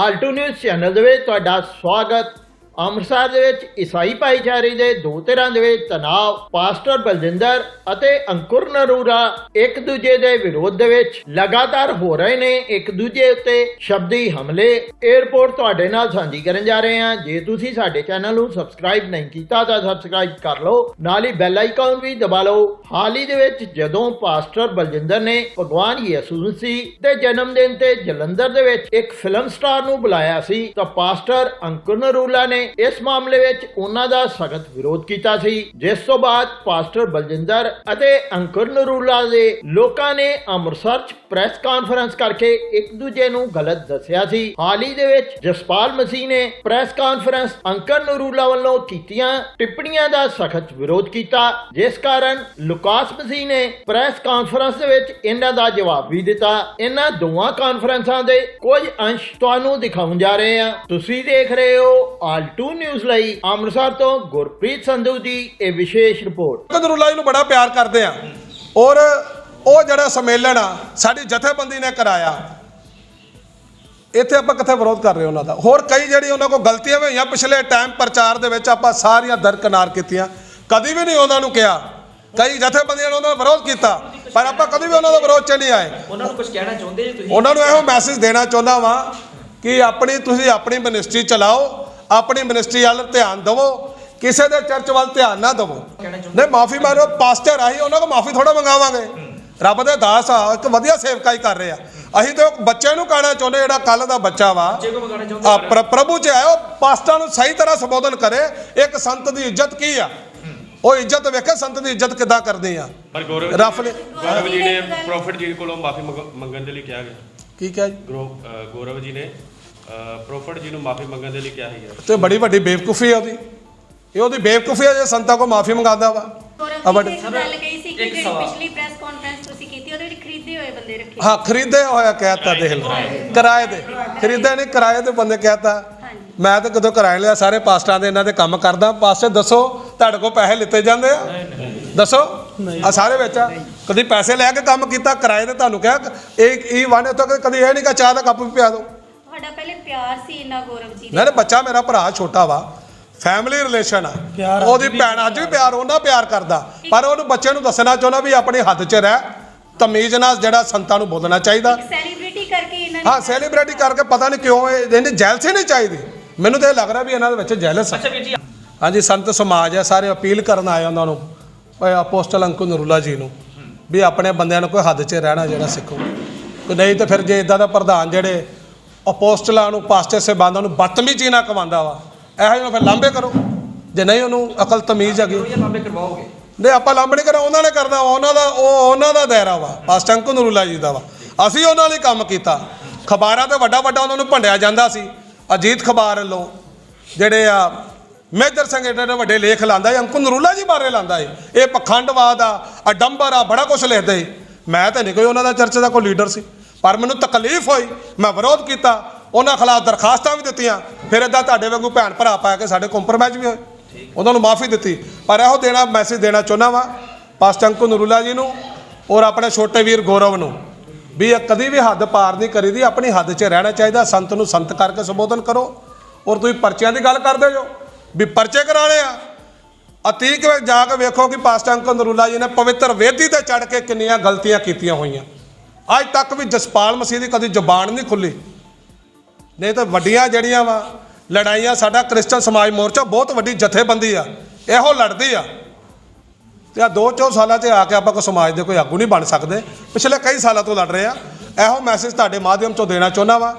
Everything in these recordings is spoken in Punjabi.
ਆਲਟੋ ਨਿਊਜ਼ ਚੈਨਲ ਦੇ ਵਿੱਚ ਤੁਹਾਡਾ ਸਵਾਗਤ ਅੰਮ੍ਰਿਤਸਰ ਦੇ ਵਿੱਚ ਈਸਾਈ ਭਾਈਚਾਰੇ ਦੇ ਦੋ ਧਿਰਾਂ ਦੇ ਵਿੱਚ ਤਣਾਅ, ਪਾਸਟਰ ਬਲਜਿੰਦਰ ਅਤੇ ਅੰਕੁਰ ਨਰੂਰਾ ਇੱਕ ਦੂਜੇ ਦੇ ਵਿਰੋਧ ਦੇ ਵਿੱਚ ਲਗਾਤਾਰ ਹੋ ਰਹੇ ਨੇ, ਇੱਕ ਦੂਜੇ ਉੱਤੇ ਸ਼ਬਦੀ ਹਮਲੇ। 에어ਪੋਰਟ ਤੁਹਾਡੇ ਨਾਲ ਸਾਂਝੀ ਕਰਨ ਜਾ ਰਹੇ ਹਾਂ। ਜੇ ਤੁਸੀਂ ਸਾਡੇ ਚੈਨਲ ਨੂੰ ਸਬਸਕ੍ਰਾਈਬ ਨਹੀਂ ਕੀਤਾ, ਤਾਂ ਸਬਸਕ੍ਰਾਈਬ ਕਰ ਲਓ। ਨਾਲ ਹੀ ਬੈਲ ਆਈਕਨ ਵੀ ਦਬਾ ਲਓ। ਹਾਲ ਹੀ ਦੇ ਵਿੱਚ ਜਦੋਂ ਪਾਸਟਰ ਬਲਜਿੰਦਰ ਨੇ ਭਗਵਾਨ ਯਿਸੂ ਮਸੀਹ ਦੇ ਜਨਮ ਦਿਨ ਤੇ ਜਲੰਧਰ ਦੇ ਵਿੱਚ ਇੱਕ ਫਿਲਮ ਸਟਾਰ ਨੂੰ ਬੁਲਾਇਆ ਸੀ, ਤਾਂ ਪਾਸਟਰ ਅੰਕੁਰ ਨਰੂਲਾ ਨੇ ਇਸ ਮਾਮਲੇ ਵਿੱਚ ਉਹਨਾਂ ਦਾ ਸਖਤ ਵਿਰੋਧ ਕੀਤਾ ਸੀ। ਜਿਸ ਤੋਂ ਬਾਅਦ ਪਾਸਟਰ ਬਲਜਿੰਦਰ ਅਤੇ ਅੰਕੁਰ ਨਰੂਲਾ ਦੇ ਲੋਕਾਂ ਨੇ ਅੰਮ੍ਰਿਤਸਰ 'ਚ ਪ੍ਰੈਸ ਕਾਨਫਰੰਸ ਕਰਕੇ ਇੱਕ ਦੂਜੇ ਨੂੰ ਗਲਤ ਦੱਸਿਆ ਸੀ। ਹਾਲ ਹੀ ਦੇ ਵਿੱਚ ਜਸਪਾਲ ਮਸੀਹ ਨੇ ਪ੍ਰੈਸ ਕਾਨਫਰੰਸ ਅੰਕਰ ਨਰੂਲਾ ਵੱਲੋਂ ਕੀਤੀਆਂ ਟਿੱਪਣੀਆਂ ਦਾ ਸਖਤ ਵਿਰੋਧ ਕੀਤਾ। ਜਿਸ ਕਾਰਨ ਲੁਕਾਸ ਮਸੀਹ ਨੇ ਪ੍ਰੈਸ ਕਾਨਫਰੰਸ ਦੇ ਵਿੱਚ ਇਹਨਾਂ ਦਾ ਜਵਾਬ ਵੀ ਦਿੱਤਾ। ਇਹਨਾਂ ਦੋਵਾਂ ਕਾਨਫਰੰਸਾਂ ਦੇ ਕੁਝ ਅੰਸ਼ ਤੁਹਾਨੂੰ ਦਿਖਾਉਣ ਜਾ ਰਹੇ ਹਾਂ। ਤੁਸੀਂ ਦੇਖ ਰਹੇ ਹੋ ਆਲ2 ਨਿਊਜ਼ ਲਈ ਅੰਮ੍ਰਿਤਸਰ ਤੋਂ ਗੁਰਪ੍ਰੀਤ ਸੰਧੂ ਦੀ ਇਹ ਵਿਸ਼ੇਸ਼ ਰਿਪੋਰਟ। ਕਦਰੁੱਲਾ ਜੀ ਨੂੰ ਬੜਾ ਪਿਆਰ ਕਰਦੇ ਆ ਔਰ ਉਹ ਜਿਹੜਾ ਸੰਮੇਲਨ ਆ ਸਾਡੀ ਜਥੇਬੰਦੀ ਨੇ ਕਰਾਇਆ। ਇੱਥੇ ਆਪਾਂ ਕਿੱਥੇ ਵਿਰੋਧ ਕਰ ਰਹੇ ਉਹਨਾਂ ਦਾ? ਹੋਰ ਕਈ ਜਿਹੜੀ ਉਹਨਾਂ ਕੋਲ ਗਲਤੀਆਂ ਹੋਈਆਂ ਪਿਛਲੇ ਟਾਈਮ ਪ੍ਰਚਾਰ ਦੇ ਵਿੱਚ ਆਪਾਂ ਸਾਰੀਆਂ ਦਰਕਨਾਰ ਕੀਤੀਆਂ। ਕਦੀ ਵੀ ਨਹੀਂ ਉਹਨਾਂ ਨੂੰ ਕਿਹਾ। ਕਈ ਜਥੇਬੰਦੀਆਂ ਨੇ ਉਹਨਾਂ ਦਾ ਵਿਰੋਧ ਕੀਤਾ ਪਰ ਆਪਾਂ ਕਦੀ ਵੀ ਉਹਨਾਂ ਦਾ ਵਿਰੋਧ ਚ ਨਹੀਂ ਆਏ। ਉਹਨਾਂ ਨੂੰ ਕੁਝ ਕਹਿਣਾ ਚਾਹੁੰਦੇ ਜੀ ਤੁਸੀਂ? ਉਹਨਾਂ ਨੂੰ ਇਹੋ ਮੈਸੇਜ ਦੇਣਾ ਚਾਹੁੰਦਾ ਵਾਂ ਕਿ ਆਪਣੀ ਤੁਸੀਂ ਆਪਣੀ ਮਿਨਿਸਟਰੀ ਚਲਾਓ। ਆਪਣੀ ਮਿਨਿਸਟਰੀ ਵੱਲ ਧਿਆਨ ਦਿਵੋ ਕਿਸੇ ਦੇ ਚਰਚ ਵੱਲ ਧਿਆਨ ਨਾ ਦਿਵੋ। ਨਹੀਂ ਮਾਫੀ ਮਾਰੋ ਪਾਸਟਰ ਆਹੀ ਉਹਨਾਂ ਕੋ ਮਾਫੀ ਥੋੜਾ ਮੰਗਾਵਾਂਗੇ। ਰੱਬ ਦੇ ਦਾਸ ਆ ਇੱਕ ਵਧੀਆ ਸੇਵਕਾਈ ਕਰ ਰਹੇ। ਆ ਅਸੀਂ ਤੇ ਨੂੰ ਕਹਿਣਾ ਚਾਹੁੰਦੇ ਜਿਹੜਾ ਕੱਲ ਦਾ ਬੱਚਾ ਵਾ ਆ ਪ੍ਰ- ਪ੍ਰਭੂ ਚ ਆਇਓ ਪਾਸਟਰਾਂ ਨੂੰ ਸਹੀ ਤਰ੍ਹਾਂ ਸੰਬੋਧਨ ਕਰੇ ਇੱਕ ਸੰਤ ਦੀ ਇੱਜ਼ਤ ਕੀ ਆ? ਉਹ ਇੱਜ਼ਤ ਵੇਖੇ ਸੰਤ ਦੀ ਇੱਜ਼ਤ ਕਿੱਦਾਂ ਕਰਦੇ ਆ? ਪਰ ਗੌਰਵ ਗੌਰਵ ਜੀ ਨੇ ਪ੍ਰੋਫਿਟ ਜੀ ਕੋਲੋਂ ਮਾਫੀ ਮੰਗਣ ਦੇ ਲਈ ਕਿਹਾ ਗਿਆ। ਕੀ ਕਿਹਾ ਗੌਰਵ ਜੀ ਨੇ ਪ੍ਰੋਫਿਟ ਜੀ ਨੂੰ ਮਾਫੀ ਮੰਗਣ ਦੇ ਲਈ ਕਿਹਾ ਹੈ ਤੇ ਬੜੀ ਵੱਡੀ ਬੇਵਕੂਫੀ ਆ ਉਹਦੀ। ਇਹ ਉਹਦੀ ਬੇਵਕੂਫੀ ਆ ਜੇ ਸੰਤਾਂ ਕੋ ਮਾਫੀ ਮੰਗਾਦਾ ਵਾ। ਆ ਇੱਕ ਗੱਲ ਕਹੀ ਸੀ ਕਿ ਜਿਹੜੀ। ਪਿਛਲੀ ਪ੍ਰੈਸ ਕਾਨਫਰੰਸ ਤੁਸੀਂ ਕੀਤੀ ਉਹਦੇ ਵਿੱਚ ਖਰੀਦੇ ਹੋਏ ਬੰਦੇ ਰੱਖੇ। ਹਾਂ ਖਰੀਦੇ ਹੋਇਆ ਕਹਿਤਾ ਦੇਖ ਲਓ। ਕਿਰਾਏ ਦੇ ਖਰੀਦੇ ਨਹੀਂ ਕਿਰਾਏ ਤੇ ਬੰਦੇ ਕਹਿਤਾ। ਮੈਂ ਤਾਂ ਕਦੋਂ ਕਿਰਾਏ ਲਿਆ ਸਾਰੇ ਪਾਸਟਰਾਂ ਦੇ ਇਹਨਾਂ ਦੇ ਕੰਮ ਕਰਦਾ। ਪਾਸਟਰ ਦੱਸੋ ਤੁਹਾਡੇ ਕੋਲ ਪੈਸੇ ਲਿੱਤੇ ਜਾਂਦੇ ਆ? ਦੱਸੋ। ਆ ਸਾਰੇ ਵਿੱਚ ਕਦੀ ਪੈਸੇ ਲੈ ਕੇ ਕੰਮ ਕੀਤਾ ਕਿਰਾਏ ਤੇ ਤੁਹਾਨੂੰ ਕਿਹਾ। ਇਹ ਇਹ ਵਾਣੇ ਤੋਂ ਕਦੀ ਇਹ ਨਹੀਂ ਕਿ ਚਾਹ ਦਾ ਕੱਪ ਵੀ ਪਿਆ ਦਿਓ। ਤੁਹਾਡਾ ਪਹਿਲੇ ਪਿਆਰ ਸੀ ਇੰਨਾ ਗੌਰਵ ਜੀ ਨਹੀਂ ਨਹੀਂ ਬੱਚਾ ਮੇਰਾ ਭਰਾ ਛੋਟਾ ਵਾ ਫੈਮਿਲੀ ਰਿਲੇਸ਼ਨ ਆ। ਉਹਦੀ ਭੈਣ ਅੱਜ ਵੀ ਪਿਆਰ ਉਹਨਾਂ ਪਿਆਰ ਕਰਦਾ। ਪਰ ਉਹਨੂੰ ਬੱਚੇ ਨੂੰ ਦੱਸਣਾ ਚਾਹੁੰਦਾ ਵੀ ਆਪਣੀ ਹੱਦ 'ਚ ਰਹਿ। ਤਮੀਜ਼ ਨਾਲ ਜਿਹੜਾ ਸੰਤਾਂ ਨੂੰ ਬੋਲਣਾ ਚਾਹੀਦਾ। ਸੈਲੀਬ੍ਰਿਟੀ ਕਰਕੇ ਇਹਨਾਂ ਨੇ ਹਾਂ ਸੈਲੀਬ੍ਰਿਟੀ ਕਰਕੇ ਪਤਾ ਨਹੀਂ ਕਿਉਂ ਇਹ ਇਹਨੇ ਜੈਲਸੀ ਨਹੀਂ ਚਾਹੀਦੀ। ਮੈਨੂੰ ਤਾਂ ਇਹ ਲੱਗ ਰਿਹਾ ਵੀ ਇਹਨਾਂ ਦੇ ਵਿੱਚ ਜੈਲਸ ਆ। ਅੱਛਾ ਵੀਰ ਜੀ ਹਾਂਜੀ ਸੰਤ ਸਮਾਜ ਹੈ ਸਾਰੇ ਅਪੀਲ ਕਰਨ ਆਏ ਉਹਨਾਂ ਨੂੰ। ਓਏ ਅਪੋਸਟਲ ਅੰਕੁ ਨਰੂਲਾ ਜੀ ਨੂੰ ਵੀ ਆਪਣੇ ਬੰਦਿਆਂ ਨੂੰ ਕੋਈ ਹੱਦ 'ਚ ਰਹਿਣਾ ਜਿਹੜਾ ਸਿੱਖੋ। ਕਿ ਨਹੀਂ ਤਾਂ ਫਿਰ ਜੇ ਇਦਾਂ ਦਾ ਪ੍ਰਧਾਨ ਜਿਹੜੇ ਅਪੋਸਟਲਾਂ ਨੂੰ ਪਾਸਟਰ ਸਹਿਬਾਨਾਂ ਨੂੰ ਬਦਤਮੀਜ਼ੀ ਨਾਲ ਕਮਾਉਂਦਾ ਵਾ। ਇਹੋ ਜਿਹੇ ਨੂੰ ਫਿਰ ਲਾਂਬੇ ਕਰੋ। ਜੇ ਨਹੀਂ ਉਹਨੂੰ ਅਕਲ ਤਮੀਜ਼ ਹੈਗੀ। ਲਾਂਬੇ ਕਰਵਾਓਗੇ। ਨਹੀਂ ਆਪਾਂ ਲਾਂਬੇ ਨਹੀਂ ਕਰਾਂ ਉਹਨਾਂ ਨੇ ਕਰਨਾ ਵਾ, ਉਹਨਾਂ ਦਾ ਉਹ ਉਹਨਾਂ ਦਾ ਦਾਇਰਾ ਵਾ। ਪਾਸਟਰ ਅੰਕੁ ਨਰੂਲਾ ਜੀ ਦਾ ਵਾ। ਅਸੀਂ ਉਹਨਾਂ ਲਈ ਕੰਮ ਕੀਤਾ। ਖਬਰਾਂ ਤੇ ਵੱਡਾ ਵੱਡਾ ਉਹਨਾਂ ਨੂੰ ਭੰਡਿਆ ਜਾਂਦਾ ਸੀ। ਅਜੀਤ ਖਬਰ ਵੱਲੋਂ ਜਿਹੜੇ ਆ ਮੇਜਰ ਸਿੰਘ ਏਡੇ ਵੱਡੇ ਲੇਖ ਲਾਂਦਾ ਹੈ ਅੰਕੁ ਨਰੂਲਾ ਜੀ ਬਾਰੇ ਲਾਂਦਾ ਹੈ ਇਹ ਪਖੰਡਵਾਦ ਆ ਅਡੰਬਰ ਆ ਬੜਾ ਕੁਝ ਲਿਖਦੇ ਮੈਂ ਤਾਂ ਨਹੀਂ ਕੋਈ ਉਹਨਾਂ ਦਾ ਚਰਚ ਦਾ ਕੋਈ ਲੀਡਰ ਸੀ। ਪਰ ਮੈਨੂੰ ਤਕਲੀਫ ਹੋਈ, ਮੈਂ ਵਿਰੋਧ ਕੀਤਾ, ਉਹਨਾਂ ਖਿਲਾਫ ਦਰਖਾਸਤਾਂ ਵੀ ਦਿੱਤੀਆਂ। ਫਿਰ ਇਦਾਂ ਤੁਹਾਡੇ ਵਾਂਗੂ ਭੈਣ ਭਰਾ ਪਾ ਕੇ ਸਾਡੇ ਕੰਪਰਮਾਈਜ਼ ਵੀ ਹੋਏ। ਉਹਨਾਂ ਨੂੰ ਮਾਫੀ ਦਿੱਤੀ। ਪਰ ਇਹੋ ਦੇਣਾ ਮੈਸੇਜ ਦੇਣਾ ਚਾਹੁੰਦਾ ਵਾਂ ਪਾਸਟਰ ਅੰਕੁ ਨਰੂਲਾ ਜੀ ਨੂੰ ਔਰ ਆਪਣੇ ਛੋਟੇ ਵੀਰ ਗੌਰਵ ਨੂੰ ਵੀ ਇਹ ਕਦੀ ਵੀ ਹੱਦ ਪਾਰ ਨਹੀਂ ਕਰੀਦੀ, ਆਪਣੀ ਹੱਦ 'ਚ ਰਹਿਣਾ ਚਾਹੀਦਾ। ਸੰਤ ਨੂੰ ਸੰਤ ਕਰਕੇ ਸੰਬੋਧਨ ਕਰੋ ਔਰ ਤੁਸੀਂ ਪਰਚਿਆਂ ਦੀ ਗੱਲ ਕਰਦੇ ਜੋ। ਵੀ ਪਰਚੇ ਕਰਾਣੇ ਆ। ਅਤੀਕ ਵਿੱਚ ਜਾ ਕੇ ਵੇਖੋ ਕਿ ਪਾਸਟਰ ਅੰਕਲ ਨਰੂਲਾ ਜੀ ਨੇ ਪਵਿੱਤਰ ਵੇਦੀ ਤੇ ਚੜ ਕੇ ਕਿੰਨੀਆਂ ਗਲਤੀਆਂ ਕੀਤੀਆਂ ਹੋਈਆਂ। ਅੱਜ ਤੱਕ ਵੀ ਜਸਪਾਲ ਮਸੀਹ ਦੀ ਕਦੀ ਜ਼ੁਬਾਨ ਨਹੀਂ ਖੁੱਲੀ। ਨਹੀਂ ਤਾਂ ਵੱਡੀਆਂ ਜਿਹੜੀਆਂ ਵਾ, ਲੜਾਈਆਂ ਸਾਡਾ ਕ੍ਰਿਸਚਨ ਸਮਾਜ ਮੋਰਚਾ ਬਹੁਤ ਵੱਡੀ ਜਥੇਬੰਦੀ ਆ, ਇਹੋ ਲੜਦੀ ਆ। ਤੇ ਆ ਦੋ ਚੌ ਸਾਲਾਂ 'ਚ ਆ ਕੇ ਆਪਾਂ ਕੋ ਸਮਾਜ ਦੇ ਕੋਈ ਆਗੂ ਨਹੀਂ ਬਣ ਸਕਦੇ। ਪਿਛਲੇ ਕਈ ਸਾਲਾਂ ਤੋਂ ਲੜ ਰਹੇ ਆ। ਇਹੋ ਮੈਸੇਜ ਤੁਹਾਡੇ ਮਾਧਿਅਮ ਤੋਂ ਦੇਣਾ ਚਾਹੁੰਦਾ ਵਾ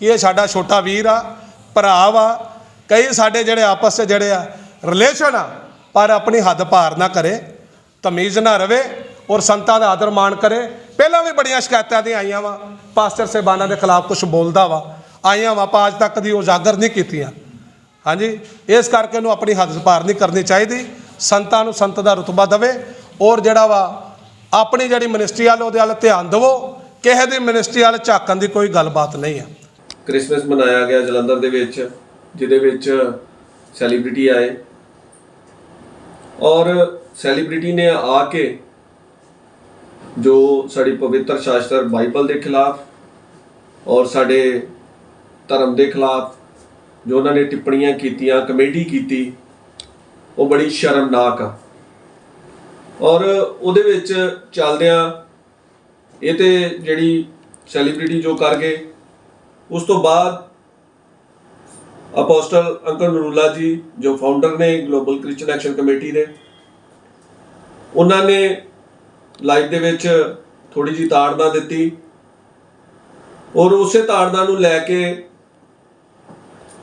ਕਿ ਇਹ ਸਾਡਾ ਛੋਟਾ ਵੀਰ ਆ, ਭਰਾ ਵਾ। ਕਈ ਸਾਡੇ ਜਿਹੜੇ ਆਪਸ 'ਚ ਜਿਹੜੇ ਆ ਰਿਲੇਸ਼ਨ ਆ, ਪਰ ਆਪਣੀ ਹੱਦ ਪਾਰ ਨਾ ਕਰੇ, ਤਮੀਜ਼ ਨਾ ਰਵੇ ਔਰ ਸੰਤਾਂ ਦਾ ਆਦਰ ਮਾਣ ਕਰੇ। ਪਹਿਲਾਂ ਵੀ ਬੜੀਆਂ ਸ਼ਿਕਾਇਤਾਂ ਦੀਆਂ ਆਈਆਂ ਵਾ। ਪਾਸਟਰ ਸਾਹਿਬਾਨਾਂ ਦੇ ਖਿਲਾਫ ਕੁਝ ਬੋਲਦਾ ਵਾ। ਆਈਆਂ ਵਾ, ਆਪਾਂ ਅੱਜ ਤੱਕ ਦੀ ਉਜਾਗਰ ਨਹੀਂ ਕੀਤੀਆਂ। ਹਾਂਜੀ, ਇਸ ਕਰਕੇ ਨੂੰ ਆਪਣੀ ਹੱਦ ਪਾਰ ਨਹੀਂ ਕਰਨੀ ਚਾਹੀਦੀ। ਸੰਤਾਂ ਨੂੰ ਸੰਤ ਦਾ ਰਤਬਾ ਦੇਵੇ ਔਰ ਜਿਹੜਾ ਵਾ, ਆਪਣੀ ਜਿਹੜੀ ਮਿਨਿਸਟਰੀ ਵਾਲ ਉਹਦੇ ਵੱਲ ਧਿਆਨ ਦੇਵੋ, ਕਿਸੇ ਦੀ ਮਿਨਿਸਟਰੀ ਵੱਲ ਝਾਕਣ ਦੀ ਕੋਈ ਗੱਲਬਾਤ ਨਹੀਂ ਹੈ ਕ੍ਰਿਸਮਸ ਮਨਾਇਆ ਗਿਆ ਜਲੰਧਰ ਦੇ ਵਿੱਚ, ਜਿਹਦੇ ਵਿੱਚ ਸੈਲੀਬ੍ਰਿਟੀ ਆਏ। ਔਰ ਸੈਲੀਬ੍ਰਿਟੀ ਨੇ ਆ ਕੇ ਜੋ ਸਾਡੀ ਪਵਿੱਤਰ ਸ਼ਾਸਤਰ ਬਾਈਬਲ ਦੇ ਖਿਲਾਫ ਔਰ ਸਾਡੇ ਧਰਮ ਦੇ ਖਿਲਾਫ ਜੋ ਉਹਨਾਂ ਨੇ ਟਿੱਪਣੀਆਂ ਕੀਤੀਆਂ ਕਮੇਡੀ ਕੀਤੀ, ਉਹ ਬੜੀ ਸ਼ਰਮਨਾਕ ਆ। ਔਰ ਉਹਦੇ ਵਿੱਚ ਚੱਲਦਿਆਂ ਇਹ ਤੇ ਜਿਹੜੀ ਸੈਲੀਬ੍ਰਿਟੀ ਜੋ ਕਰ ਗਏ, ਉਸ ਤੋਂ ਬਾਅਦ ਅਪੋਸਟਲ ਅੰਕਲ ਨਰੂਲਾ ਜੀ, ਜੋ ਫਾਊਂਡਰ ਨੇ ਗਲੋਬਲ ਕ੍ਰਿਸਚੀਅਨ ਐਕਸ਼ਨ ਕਮੇਟੀ ਦੇ, ਉਹਨਾਂ ਨੇ ਲਾਈਫ ਦੇ ਵਿੱਚ ਥੋੜੀ ਜੀ ਤਾੜਨਾ ਦਿੱਤੀ ਔਰ ਉਸੇ ਤਾੜਨਾ ਨੂੰ ਲੈ ਕੇ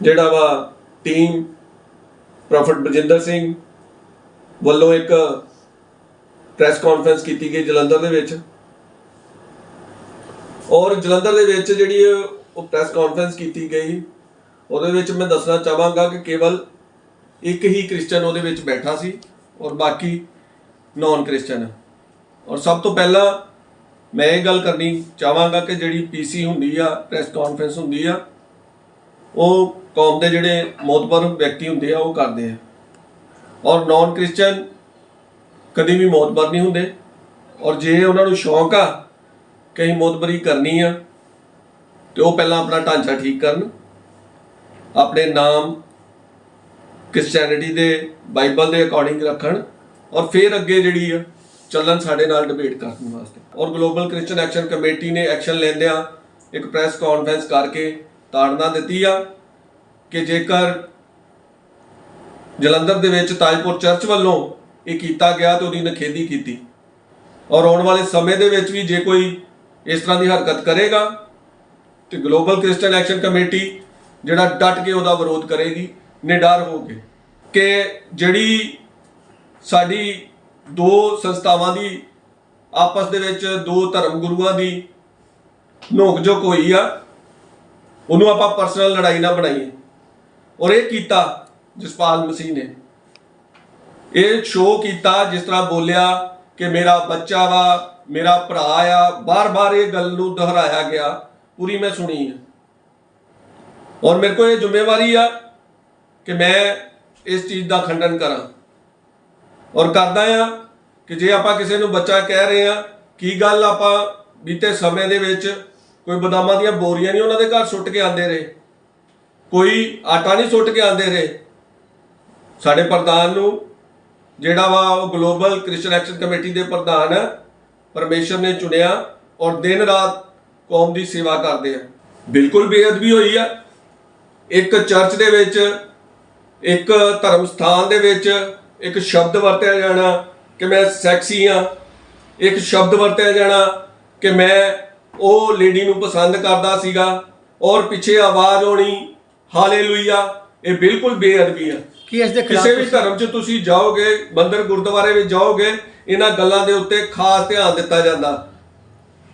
ਜਿਹੜਾ ਵਾ ਟੀਮ ਪ੍ਰੋਫੈਟ ਬਜਿੰਦਰ ਸਿੰਘ ਵੱਲੋਂ ਇੱਕ ਪ੍ਰੈਸ ਕਾਨਫਰੰਸ ਕੀਤੀ ਗਈ ਜਲੰਧਰ ਦੇ ਵਿੱਚ ਔਰ ਜਲੰਧਰ ਦੇ ਵਿੱਚ ਜਿਹੜੀ ਉਹ ਪ੍ਰੈਸ ਕਾਨਫਰੰਸ ਕੀਤੀ ਗਈ, ਉਹਦੇ ਵਿੱਚ ਮੈਂ ਦੱਸਣਾ ਚਾਹਾਂਗਾ ਕਿ ਕੇਵਲ ਇੱਕ ਹੀ ਕ੍ਰਿਸਚੀਅਨ ਉਹਦੇ ਵਿੱਚ ਬੈਠਾ ਸੀ ਔਰ ਬਾਕੀ ਨਾਨ ਕ੍ਰਿਸਚੀਅਨ ਔਰ ਸਭ ਤੋਂ ਪਹਿਲਾਂ ਮੈਂ ਇਹ ਗੱਲ ਕਰਨੀ ਚਾਹਾਂਗਾ ਕਿ ਜਿਹੜੀ ਪੀਸੀ ਹੁੰਦੀ ਆ ਪ੍ਰੈਸ ਕਾਨਫਰੰਸ ਹੁੰਦੀ ਆ, ਉਹ ਕੌਮ ਦੇ ਜਿਹੜੇ ਮੋਤਬਰ ਵਿਅਕਤੀ ਹੁੰਦੇ ਆ, ਉਹ ਕਰਦੇ ਆ। ਔਰ ਨਾਨ ਕ੍ਰਿਸਚੀਅਨ ਕਦੀ ਵੀ ਮੌਤਬਰ ਨਹੀਂ ਹੁੰਦੇ। ਔਰ ਜੇ ਉਹਨਾਂ ਨੂੰ ਸ਼ੌਂਕ ਆ ਕਿ ਅਸੀਂ ਮੌਤਬਰੀ ਕਰਨੀ ਆ, ਤੇ ਉਹ ਪਹਿਲਾਂ ਆਪਣਾ ਢਾਂਚਾ ਠੀਕ ਕਰਨ। ਆਪਣੇ ਨਾਮ ਕ੍ਰਿਸਚੀਅਨਿਟੀ ਦੇ ਬਾਈਬਲ ਦੇ ਅਕੋਰਡਿੰਗ ਰੱਖਣ। ਔਰ ਫਿਰ ਅੱਗੇ ਜਿਹੜੀ ਆ ਚੱਲਣ ਸਾਡੇ ਨਾਲ ਡਿਬੇਟ ਕਰਨ ਵਾਸਤੇ। ਔਰ ਗਲੋਬਲ ਕ੍ਰਿਸਚੀਅਨ ਐਕਸ਼ਨ ਕਮੇਟੀ ਨੇ ਐਕਸ਼ਨ ਲੈਂਦਿਆਂ ਇੱਕ ਪ੍ਰੈਸ ਕਾਨਫਰੰਸ ਕਰਕੇ ਤਾੜਨਾ ਦਿੱਤੀ ਆ ਕਿ ਜੇਕਰ ਜਲੰਧਰ ਦੇ ਵਿੱਚ ਤਾਜਪੁਰ ਚਰਚ ਵੱਲੋਂ ਇਹ ਕੀਤਾ ਗਿਆ ਤੇ ਉਹਦੀ ਨਖੇਦੀ ਕੀਤੀ। ਔਰ ਆਉਣ ਵਾਲੇ ਸਮੇਂ ਦੇ ਵਿੱਚ ਵੀ ਜੇ ਕੋਈ ਇਸ ਤਰ੍ਹਾਂ ਦੀ ਹਰਕਤ ਕਰੇਗਾ, ਤੇ ਗਲੋਬਲ ਕ੍ਰਿਸਚੀਅਨ ਐਕਸ਼ਨ ਕਮੇਟੀ ਜਿਹੜਾ ਡਟ ਕੇ ਉਹਦਾ ਵਿਰੋਧ ਕਰੇਗੀ, ਨਿਡਰ ਹੋ ਕੇ ਕਿ ਜਿਹੜੀ ਸਾਡੀ ਦੋ ਸੰਸਥਾਵਾਂ ਦੀ ਆਪਸ ਦੇ ਵਿੱਚ ਦੋ ਧਰਮ ਗੁਰੂਆਂ ਦੀ ਨੋਕ ਝੋਕ ਹੋਈ ਆ, ਉਹਨੂੰ ਆਪਾਂ ਪਰਸਨਲ ਲੜਾਈ ਨਾ ਬਣਾਈਏ। ਔਰ ਇਹ ਕੀਤਾ ਜਸਪਾਲ ਮਸੀਹ ਨੇ। ਇਹ ਸ਼ੋਅ ਕੀਤਾ ਜਿਸ ਤਰ੍ਹਾਂ ਬੋਲਿਆ ਕਿ ਮੇਰਾ ਬੱਚਾ ਵਾ, ਮੇਰਾ ਭਰਾ ਆ, ਬਾਰ-ਬਾਰ ਇਹ ਗੱਲ ਨੂੰ ਦੁਹਰਾਇਆ ਗਿਆ। ਪੂਰੀ ਮੈਂ ਸੁਣੀ ਹੈ ਔਰ ਮੇਰੇ ਕੋਲ ਇਹ ਜ਼ਿੰਮੇਵਾਰੀ ਆ ਕਿ ਮੈਂ ਇਸ ਚੀਜ਼ ਦਾ ਖੰਡਨ ਕਰਾਂ। ਔਰ ਕਰਦਾ ਆ ਕਿ ਜੇ ਆਪਾਂ ਕਿਸੇ ਨੂੰ ਬੱਚਾ ਕਹਿ ਰਹੇ ਆ ਕੀ ਗੱਲ ਆਪਾਂ ਬੀਤੇ ਸਮੇਂ ਦੇ ਵਿੱਚ ਕੋਈ ਬਦਾਮਾਂ ਦੀਆਂ ਬੋਰੀਆਂ ਨਹੀਂ ਉਹਨਾਂ ਦੇ ਘਰ ਸੁੱਟ ਕੇ ਆਂਦੇ ਰਹੇ? ਕੋਈ ਆਟਾ ਨਹੀਂ ਸੁੱਟ ਕੇ ਆਂਦੇ ਰਹੇ? ਸਾਡੇ ਪ੍ਰਧਾਨ ਨੂੰ ਜਿਹੜਾ ਵਾ ਉਹ ਗਲੋਬਲ ਕ੍ਰਿਸਚੀਅਨ ਐਕਸ਼ਨ ਕਮੇਟੀ ਦੇ ਪ੍ਰਧਾਨ ਹੈ ਪਰਮੇਸ਼ਰ ਨੇ ਚੁਣਿਆ ਔਰ ਦਿਨ ਰਾਤ ਕੌਮ ਦੀ ਸੇਵਾ ਕਰਦੇ ਆ। ਬਿਲਕੁਲ ਬੇਅਦਬੀ ਹੋਈ ਆ। ਇੱਕ ਚਰਚ ਦੇ ਵਿੱਚ, ਇੱਕ ਧਰਮ ਸਥਾਨ ਦੇ ਵਿੱਚ ਇੱਕ ਸ਼ਬਦ ਵਰਤਿਆ ਜਾਣਾ ਕਿ ਮੈਂ ਸੈਕਸੀ ਆ ਇੱਕ ਸ਼ਬਦ ਵਰਤਿਆ ਜਾਣਾ ਕਿ ਮੈਂ ਉਹ ਲੇਡੀ ਨੂੰ ਪਸੰਦ ਕਰਦਾ ਸੀਗਾ ਔਰ ਪਿੱਛੇ ਆਵਾਜ਼ ਆਉਣੀ ਹਾਲੇਲੂਇਆ ਇਹ ਬਿਲਕੁਲ ਬੇਅਦਬੀ ਆ। ਕੀ ਇਸ ਦੇ ਖਿਲਾਫ ਕਿਸੇ ਵੀ ਧਰਮ 'ਚ ਤੁਸੀਂ ਜਾਓਗੇ ਮੰਦਿਰ ਗੁਰਦੁਆਰੇ ਵਿੱਚ ਜਾਓਗੇ ਇਹਨਾਂ ਗੱਲਾਂ ਦੇ ਉੱਤੇ ਖਾਸ ਧਿਆਨ ਦਿੱਤਾ ਜਾਂਦਾ।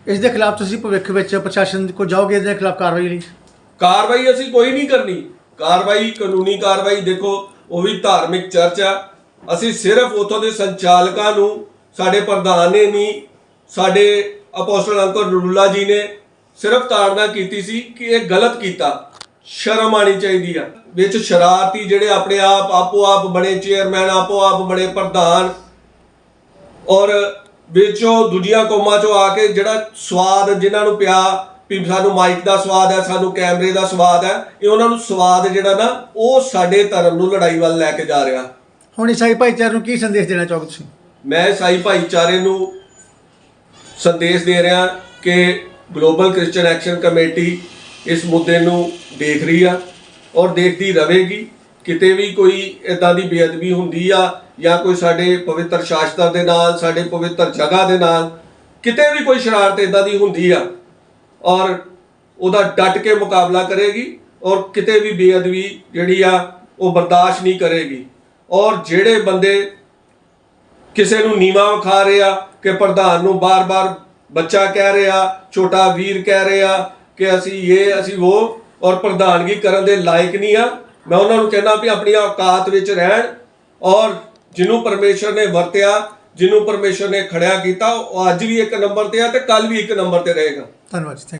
ਇਸ ਦੇ ਖਿਲਾਫ ਤੁਸੀਂ ਭਵਿੱਖ ਵਿੱਚ ਪ੍ਰਸ਼ਾਸਨ ਕੋਲ ਜਾਓਗੇ ਇਸ ਦੇ ਖਿਲਾਫ ਕਾਰਵਾਈ ਲਈ? ਕਾਰਵਾਈ ਅਸੀਂ ਕੋਈ ਨਹੀਂ ਕਰਨੀ। ਕਾਰਵਾਈ ਕਾਨੂੰਨੀ ਕਾਰਵਾਈ ਦੇਖੋ ਉਹ ਵੀ ਧਾਰਮਿਕ ਚਰਚ ਆ। ਅਸੀਂ ਸਿਰਫ ਉਥੋਂ ਦੇ ਸੰਚਾਲਕਾਂ ਨੂੰ, ਸਾਡੇ ਪ੍ਰਧਾਨ ਨੇ ਨਹੀਂ ਸਾਡੇ ਅਪੋਸਟਲ ਅੰਕਲ ਨਰੂਲਾ ਜੀ ਨੇ ਸਿਰਫ ਤਾੜਨਾ ਕੀਤੀ ਸੀ ਕਿ ਇਹ ਗਲਤ ਕੀਤਾ। ਸ਼ਰਮ ਆਣੀ ਚਾਹੀਦੀ ਆ। ਵਿੱਚ ਸ਼ਰਾਰਤੀ ਜਿਹੜੇ ਆਪਣੇ ਆਪ ਆਪੋ ਆਪ ਬਣੇ ਚੇਅਰਮੈਨ ਆਪੋ ਆਪ ਬਣੇ ਪ੍ਰਧਾਨ ਔਰ ਵਿੱਚੋਂ ਦੂਜੀਆਂ ਕੌਮਾਂ ਚੋਂ ਆ ਕੇ ਜਿਹੜਾ ਸਵਾਦ, ਜਿਨ੍ਹਾਂ ਨੂੰ ਪਿਆ ਵੀ ਸਾਨੂੰ ਮਾਈਕ ਦਾ ਸਵਾਦ ਹੈ, ਸਾਨੂੰ ਕੈਮਰੇ ਦਾ ਸਵਾਦ ਹੈ, ਇਹ ਉਹਨਾਂ ਨੂੰ ਸਵਾਦ ਜਿਹੜਾ ਨਾ, ਉਹ ਸਾਡੇ ਧਰਮ ਨੂੰ ਲੜਾਈ ਵੱਲ ਲੈ ਕੇ ਜਾ ਰਿਹਾ। ਹੁਣ ਈਸਾਈ ਭਾਈਚਾਰੇ ਨੂੰ ਕੀ ਸੰਦੇਸ਼ ਦੇਣਾ ਚਾਹੋਗੇ ਤੁਸੀਂ? ਮੈਂ ਈਸਾਈ ਭਾਈਚਾਰੇ ਨੂੰ ਸੰਦੇਸ਼ ਦੇ ਰਿਹਾ ਕਿ ਗਲੋਬਲ ਕ੍ਰਿਸਚੀਅਨ ਐਕਸ਼ਨ ਕਮੇਟੀ ਇਸ ਮੁੱਦੇ ਨੂੰ ਦੇਖ ਰਹੀ ਆ ਔਰ ਦੇਖਦੀ ਰਹੇਗੀ ਕਿਤੇ ਵੀ ਕੋਈ ਇਦਾਂ ਦੀ ਬੇਅਦਬੀ ਹੁੰਦੀ ਆ ਜਾਂ ਕੋਈ ਸਾਡੇ ਪਵਿੱਤਰ ਸ਼ਾਸਤਰ ਦੇ ਨਾਲ, ਸਾਡੇ ਪਵਿੱਤਰ ਜਗ੍ਹਾ ਦੇ ਨਾਲ, ਕਿਤੇ ਵੀ ਕੋਈ ਸ਼ਰਾਰਤ ਇਦਾਂ ਦੀ ਹੁੰਦੀ ਆ ਔਰ ਉਹਦਾ ਡਟ ਕੇ ਮੁਕਾਬਲਾ ਕਰੇਗੀ ਔਰ ਕਿਤੇ ਵੀ ਬੇਅਦਬੀ ਜਿਹੜੀ ਆ ਉਹ ਬਰਦਾਸ਼ਤ ਨਹੀਂ ਕਰੇਗੀ। ਔਰ ਜਿਹੜੇ ਬੰਦੇ ਕਿਸੇ ਨੂੰ ਨੀਵਾ ਵਿਖਾ ਰਿਹਾ ਕਿ ਪ੍ਰਧਾਨ ਨੂੰ ਬਾਰ-ਬਾਰ ਬੱਚਾ ਕਹਿ ਰਿਹਾ, ਛੋਟਾ ਵੀਰ ਕਹਿ ਰਿਹਾ ਕਿ ਅਸੀਂ ਇਹ, ਅਸੀਂ ਉਹ ਔਰ ਪ੍ਰਧਾਨਗੀ ਕਰਨ ਦੇ ਲਾਇਕ ਨਹੀਂ ਆ, ਮੈਂ ਉਹਨਾਂ ਨੂੰ ਕਹਿੰਦਾ ਵੀ ਆਪਣੀ ਔਕਾਤ ਵਿੱਚ ਰਹਿਣ ਔਰ ਜਿਹਨੂੰ ਪਰਮੇਸ਼ਰ ਨੇ ਵਰਤਿਆ, ਜਿਹਨੂੰ ਪਰਮੇਸ਼ਰ ਨੇ ਖੜਿਆ ਕੀਤਾ, ਉਹ ਅੱਜ ਵੀ ਇੱਕ ਨੰਬਰ ਤੇ ਆ ਤੇ ਕੱਲ ਵੀ ਇੱਕ ਨੰਬਰ ਤੇ ਰਹੇਗਾ। ਧੰਨਵਾਦ ਜੀ